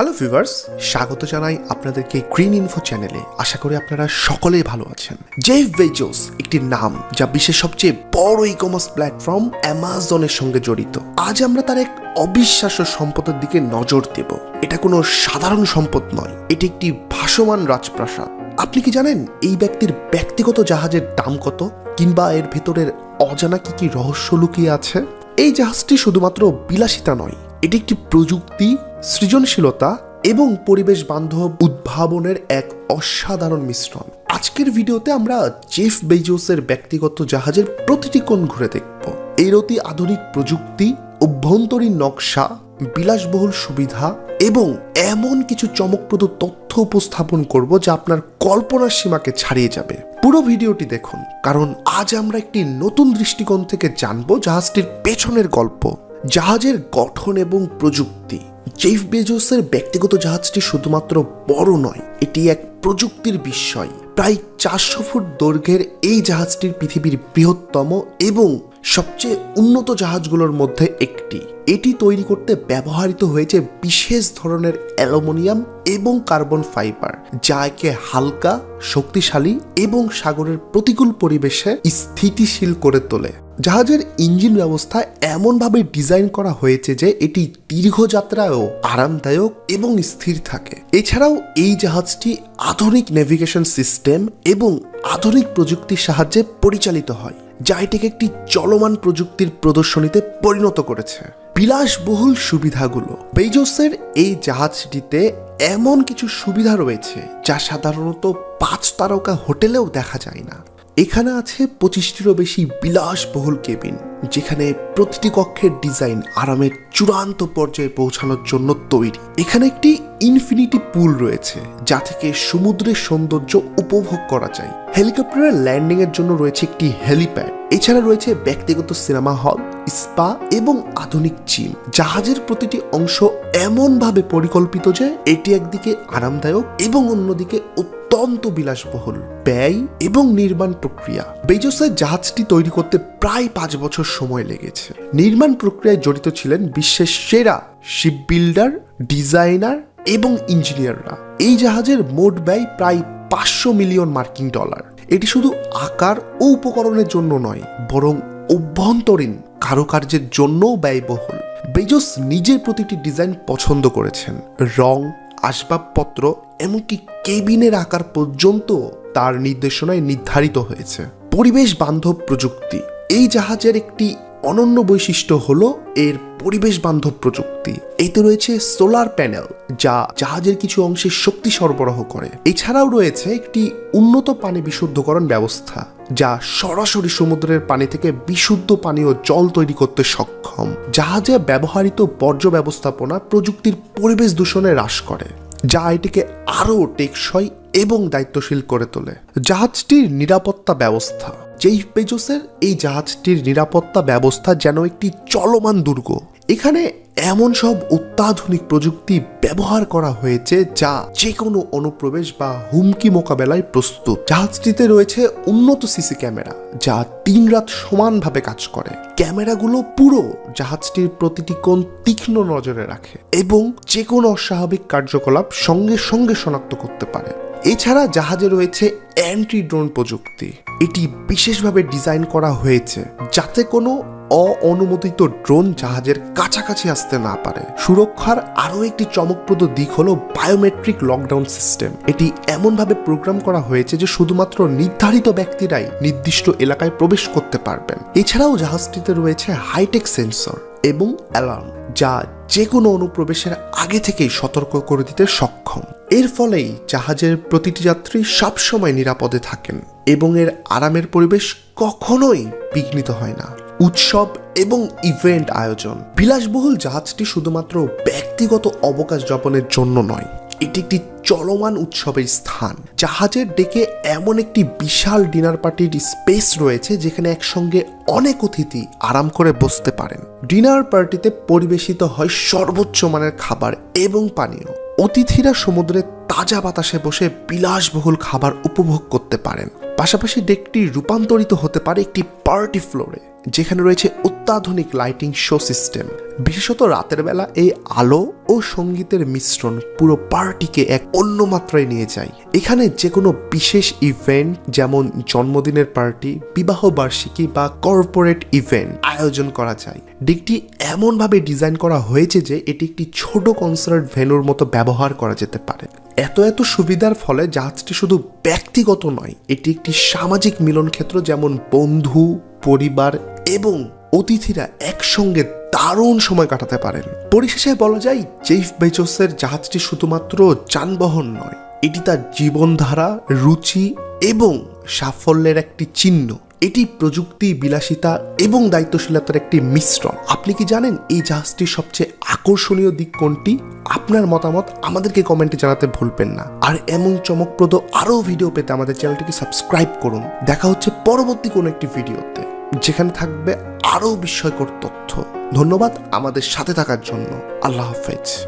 Hello viewers স্বাগত জানাই আপনাদেরকে গ্রিন ইনফো চ্যানেলে আশা করি আপনারা সকলেই ভালো আছেন। জেফ বেজোস একটি নাম যা বিশ্বের সবচেয়ে বড় ই কমার্স প্ল্যাটফর্ম অ্যামাজনের সঙ্গে জড়িত। আজ আমরা তার এক অবিশ্বাস্য সম্পদের দিকে নজর দেব। এটা কোনো সাধারণ সম্পদ নয়, এটি একটি ভাসমান রাজপ্রাসাদ। আপনি কি জানেন এই ব্যক্তির ব্যক্তিগত জাহাজের দাম কত, কিংবা এর ভেতরের অজানা কি কি রহস্য লুকিয়ে আছে? এই জাহাজটি শুধুমাত্র বিলাসিতা নয়, এটি একটি প্রযুক্তি সৃজনশীলতা এবং পরিবেশ বান্ধব উদ্ভাবনের এক অসাধারণ মিশ্রণ। আজকের ভিডিওতে আমরা জেফ বেজোসের ব্যক্তিগত জাহাজের প্রতিটি কোণ ঘুরে দেখব। এর অতি আধুনিক প্রযুক্তি, অভ্যন্তরীণ নকশা, বিলাসবহুল সুবিধা এবং এমন কিছু চমকপ্রদ তথ্য উপস্থাপন করব যা আপনার কল্পনার সীমাকে ছাড়িয়ে যাবে। পুরো ভিডিওটি দেখুন, কারণ আজ আমরা একটি নতুন দৃষ্টিকোণ থেকে জানব জাহাজটির পেছনের গল্প, জাহাজের গঠন এবং প্রযুক্তি। জেফ বেজোসের ব্যক্তিগত জাহাজটি শুধুমাত্র বড় নয়, এটি এক প্রযুক্তির বিস্ময়। প্রায় চারশো ফুট দৈর্ঘ্যের এই জাহাজটির পৃথিবীর বৃহত্তম এবং সবচেয়ে উন্নত জাহাজগুলোর মধ্যে একটি। এটি তৈরি করতে ব্যবহৃত হয়েছে বিশেষ ধরনের অ্যালুমিনিয়াম এবং কার্বন ফাইবার, যা একে হালকা, শক্তিশালী এবং সাগরের প্রতিকূল পরিবেশে স্থিতিশীল করে তোলে। জাহাজের ইঞ্জিন ব্যবস্থা এমনভাবে ডিজাইন করা হয়েছে যে এটি দীর্ঘযাত্রায়ও আরামদায়ক এবং স্থির থাকে। এছাড়াও এই জাহাজটি আধুনিক নেভিগেশন সিস্টেম এবং আধুনিক প্রযুক্তির সাহায্যে পরিচালিত হয়, যা এটিকে একটি চলমান প্রযুক্তির প্রদর্শনীতে পরিণত করেছে। বিলাসবহুল সুবিধাগুলো। বেজোসের এই জাহাজটিতে এমন কিছু সুবিধা রয়েছে, যা সাধারণত পাঁচ তারকা হোটেলেও দেখা যায় না। এখানে আছে পঁচিশটিরও বেশি বিলাসবহুল কেবিন, যেখানে প্রতিটি কক্ষের ডিজাইন আরামের চূড়ান্ত পর্যায়ে পৌঁছানোর জন্য তৈরি। এখানে একটি ইনফিনিটি পুল রয়েছে, যা থেকে সমুদ্রের সৌন্দর্য উপভোগ করা যায়। হেলিকপ্টারের ল্যান্ডিং এর জন্য রয়েছে একটি হেলিপ্যাড। এছাড়া রয়েছে ব্যক্তিগত সিনেমা হল, স্পা এবং আধুনিক জিম। জাহাজের প্রতিটি অংশ এমনভাবে পরিকল্পিত যে এটি একদিকে আরামদায়ক এবং অন্যদিকে অত্যন্ত বিলাসবহুল ব্যয় এবং নির্মাণ প্রক্রিয়া। বেজোসের জাহাজটি তৈরি করতে প্রায় পাঁচ বছর সময় লেগেছে। নির্মাণ প্রক্রিয়ায় জড়িত ছিলেন বিশ্বের সেরা শিপ বিল্ডার ডিজাইনার এবং ইঞ্জিনিয়াররা। এই জাহাজের মোট ব্যয় প্রায় পাঁচশো মিলিয়ন মার্কিন ডলার। এটি শুধু আকার ও উপকরণের জন্য নয়, বরং অভ্যন্তরীণ কারুকার্যের জন্যও ব্যয়বহুল। বেজোস নিজের প্রতিটি ডিজাইন পছন্দ করেছেন। রং আসবাবপত্র এমনকি কেবিনের আকার পর্যন্ত তার নির্দেশনায় নির্ধারিত হয়েছে। পরিবেশ বান্ধব প্রযুক্তি। এই জাহাজের একটি অনন্য বৈশিষ্ট্য হলো এর পরিবেশ বান্ধব প্রযুক্তি। এতে রয়েছে সোলার প্যানেল, যা জাহাজের কিছু অংশে শক্তি সরবরাহ করে। এছাড়াও রয়েছে একটি উন্নত পানি বিশুদ্ধকরণ ব্যবস্থা, যা সরাসরি সমুদ্রের পানি থেকে বিশুদ্ধ পানীয় জল তৈরি করতে সক্ষম। জাহাজে ব্যবহৃত বর্জ্য ব্যবস্থাপনা প্রযুক্তির পরিবেশ দূষণে হ্রাস করে, যা এটিকে আরও টেকসই এবং দায়িত্বশীল করে তোলে। জাহাজটির নিরাপত্তা ব্যবস্থা। জেইফ বেজোসের এই জাহাজটির নিরাপত্তা ব্যবস্থা যেন একটি চলমান দুর্গ। এখানে এমন সব অত্যাধুনিক প্রযুক্তি ব্যবহার করা হয়েছে যা যে কোনো অনুপ্রবেশ বা হুমকি মোকাবেলায় প্রস্তুত। জাহাজটিতে রয়েছে উন্নত সিসি ক্যামেরা, যা দিন রাত সমানভাবে কাজ করে। ক্যামেরাগুলো পুরো জাহাজটির প্রতিটি কোণ তীক্ষ্ণ নজরে রাখে এবং যে কোনো অস্বাভাবিক কার্যকলাপ সঙ্গে সঙ্গে শনাক্ত করতে পারে। এছাড়া জাহাজে রয়েছে অ্যান্টি ড্রোন প্রযুক্তি। এটি বিশেষভাবে ডিজাইন করা হয়েছে যাতে কোনো অঅনুমোদিত ড্রোন জাহাজের কাছাকাছি আসতে না পারে। সুরক্ষার আরও একটি চমকপ্রদ দিক হলো বায়োমেট্রিক লকডাউন সিস্টেম। এটি এমনভাবে প্রোগ্রাম করা হয়েছে যে শুধুমাত্র নির্ধারিত ব্যক্তিরাই নির্দিষ্ট এলাকায় প্রবেশ করতে পারবেন। এছাড়াও জাহাজটিতে রয়েছে হাইটেক সেন্সর এবং অ্যালার্ম, যা যে কোনো অনুপ্রবেশের আগে থেকেই সতর্ক করে দিতে সক্ষম। এর ফলেই জাহাজের প্রতিটি যাত্রী সবসময় নিরাপদে থাকেন এবং এর আরামের পরিবেশ কখনোই বিঘ্নিত হয় না। উৎসব এবং ইভেন্ট আয়োজন। বিলাসবহুল জাহাজটি শুধুমাত্র ব্যক্তিগত অবকাশ যাপনের জন্য নয়, এটি একটি চলমান উৎসবের স্থান। জাহাজের ডেকে এমন একটি বিশাল ডিনার পার্টির স্পেস রয়েছে যেখানে একসঙ্গে অনেক অতিথি আরাম করে বসতে পারেন। ডিনার পার্টিতে পরিবেশিত হয় সর্বোচ্চ মানের খাবার এবং পানীয়। অতিথিরা সমুদ্রের তাজা বাতাসে বসে বিলাসবহুল খাবার উপভোগ করতে পারেন। পাশাপাশি ডেকটি রূপান্তরিত হতে পারে একটি পার্টি ফ্লোরে যেখানে রয়েছে অত্যাধুনিক লাইটিং শো সিস্টেম। বিশেষত রাতের বেলা এই আলো ও সঙ্গীতের মিশ্রণ পুরো পার্টিকে এক অন্য মাত্রায় নিয়ে যায়। এখানে যে কোনো বিশেষ ইভেন্ট যেমন জন্মদিনের পার্টি, বিবাহ বার্ষিকী বা কর্পোরেট ইভেন্ট আয়োজন করা যায়। ডিগটি এমনভাবে ডিজাইন করা হয়েছে যে এটি একটি ছোট কনসার্ট ভেন্যুর মতো ব্যবহার করা যেতে পারে। এত এত সুবিধার ফলে জাহাজটি শুধু ব্যক্তিগত নয়, এটি একটি সামাজিক মিলন ক্ষেত্র যেমন বন্ধু, পরিবার এবং অতিথিরা একসঙ্গে দারুণ সময় কাটাতে পারেন। পরিশেষে বলা যায়, জেফ বেজোসের জাহাজটি শুধুমাত্র যানবাহন নয়, এটি তার জীবনধারা, রুচি এবং সাফল্যের একটি চিহ্ন। এটি প্রযুক্তি, বিলাসিতা এবং দায়িত্বশীলতার একটি মিশ্রণ। আপনি কি জানেন এই জাহাজটির সবচেয়ে আকর্ষণীয় দিক কোনটি? আপনার মতামত আমাদেরকে কমেন্টে জানাতে ভুলবেন না। আর এমন চমকপ্রদ আরও ভিডিও পেতে আমাদের চ্যানেলটিকে সাবস্ক্রাইব করুন। দেখা হচ্ছে পরবর্তী কোনো একটি ভিডিওতে। যেখানে থাকবে আরও বিস্ময়কর তথ্য। ধন্যবাদ আমাদের সাথে থাকার জন্য। আল্লাহ হাফেজ।